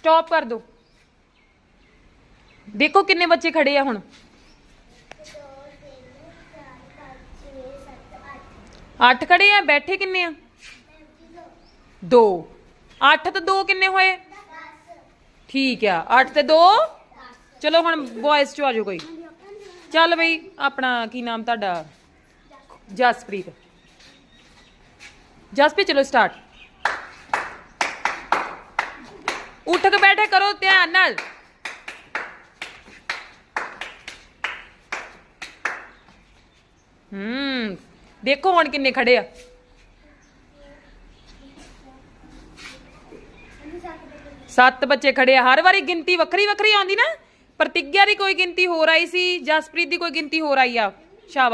Stop ਕਰ ਦੋ। ਦੇਖੋ ਕਿੰਨੇ ਬੱਚੇ ਖੜੇ ਆ ਹੁਣ। 8 ਖੜੇ ਆ, ਬੈਠੇ ਕਿੰਨੇ ਆ? 2 8 ਤੇ 2 ਕਿੰਨੇ ਹੋਏ? ਠੀਕ ਆ 8 ਤੇ 2 ਚਲੋ ਹੁਣ ਬॉयਜ਼ ਚ ਆ ਜਾਓ ਕੋਈ। ਚੱਲ ਬਈ, ਆਪਣਾ ਕੀ ਨਾਮ ਤੁਹਾਡਾ? ਜਸਪ੍ਰੀਤ। ਜਸਪ੍ਰੀਤ, ਚਲੋ ਸਟਾਰਟ ਉੱਠ ਕੇ ਬੈਠੇ ਕਰੋ ਧਿਆਨ ਨਾਲ। ਹੂੰ, ਦੇਖੋ ਹੁਣ ਕਿੰਨੇ ਖੜੇ ਆ। ਸੱਤ ਬੱਚੇ ਖੜੇ ਆ। ਹਰ ਵਾਰੀ ਗਿਣਤੀ ਵੱਖਰੀ ਵੱਖਰੀ ਆਉਂਦੀ ਨਾ। ਪ੍ਰਤੀਗਿਆ ਦੀ ਕੋਈ ਗਿਣਤੀ ਹੋਰ ਆਈ ਸੀ, ਜਸਪ੍ਰੀਤ ਦੀ ਕੋਈ ਗਿਣਤੀ ਹੋਰ ਆਈ ਆ। ਸ਼ਾਬਾਸ਼।